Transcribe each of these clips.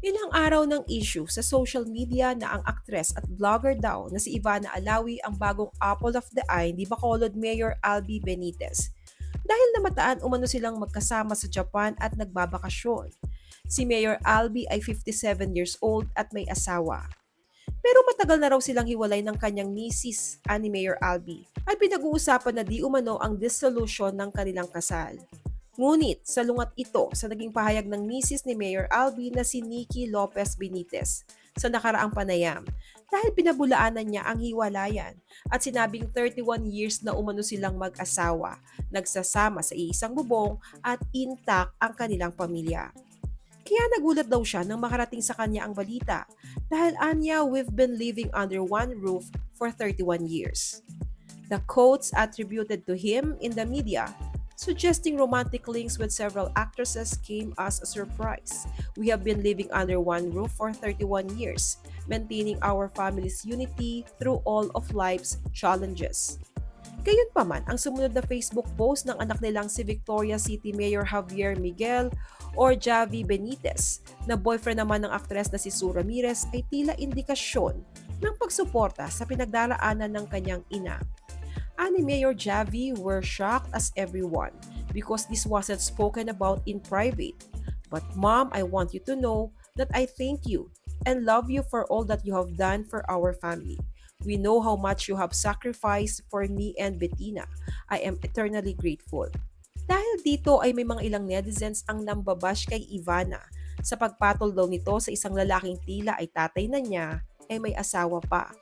Ilang araw ng issue sa social media na ang aktres at vlogger daw na si Ivana Alawi ang bagong apple of the eye ni Bacolod Mayor Albi Benitez. Dahil namataan umano silang magkasama sa Japan at nagbabakasyon. Si Mayor Albi ay 57 years old at may asawa. Pero matagal na raw silang hiwalay ng kanyang misis, ani Mayor Albi, at pinag-uusapan na di umano ang dissolution ng kanilang kasal. Ngunit salungat ito sa naging pahayag ng misis ni Mayor Albi na si Nikki Lopez Benitez sa nakaraang panayam dahil pinabulaanan niya ang hiwalayan at sinabing 31 years na umano silang mag-asawa, nagsasama sa iisang bubong at intact ang kanilang pamilya. Kaya nagulat daw siya nang makarating sa kanya ang balita dahil anya we've been living under one roof for 31 years. The quotes attributed to him in the media suggesting romantic links with several actresses came as a surprise. We have been living under one roof for 31 years, maintaining our family's unity through all of life's challenges. Gayunpaman, ang sumunod na Facebook post ng anak nilang si Victoria City Mayor Javier Miguel or Javi Benitez, na boyfriend naman ng aktres na si Sue Ramirez ay tila indikasyon ng pagsuporta sa pinagdaraanan ng kanyang ina. Ani Mayor Javi were shocked as everyone because this wasn't spoken about in private. But mom, I want you to know that I thank you and love you for all that you have done for our family. We know how much you have sacrificed for me and Bettina. I am eternally grateful. Dahil dito ay may mga ilang netizens ang nambabash kay Ivana sa pagpatol daw nito sa isang lalaking tila ay tatay na niya ay may asawa pa.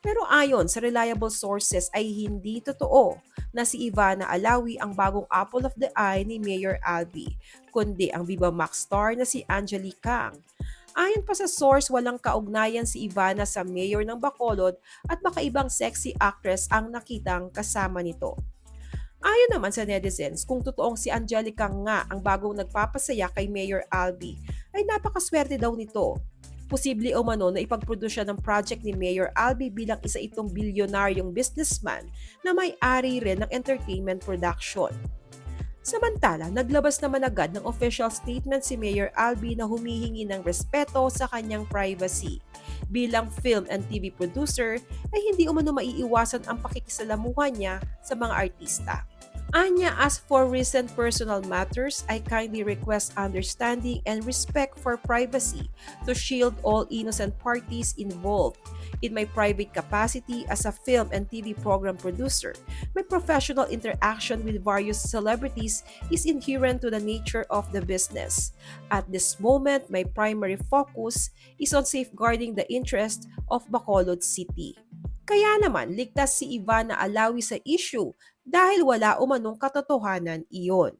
Pero ayon sa reliable sources ay hindi totoo na si Ivana Alawi ang bagong apple of the eye ni Mayor Albi, kundi ang Viva Max star na si Angelique Kang. Ayon pa sa source, walang kaugnayan si Ivana sa mayor ng Bacolod at baka ibang sexy actress ang nakitang kasama nito. Ayon naman sa netizens, kung totoong si Angelica nga ang bagong nagpapasaya kay Mayor Albi, ay napakaswerte daw nito posible o mano na ipagproduce ng project ni Mayor Albi bilang isa itong bilyonaryong businessman na may-ari rin ng entertainment production. Samantala, naglabas naman agad ng official statement si Mayor Albi na humihingi ng respeto sa kanyang privacy. Bilang film and TV producer, ay hindi umano maiiwasan ang pakikisalamuhan niya sa mga artista. Anya, as for recent personal matters, I kindly request understanding and respect for privacy to shield all innocent parties involved. In my private capacity as a film and TV program producer, my professional interaction with various celebrities is inherent to the nature of the business. At this moment, my primary focus is on safeguarding the interest of Bacolod City. Kaya naman, ligtas si Ivana Alawi sa issue dahil wala umanong katotohanan iyon.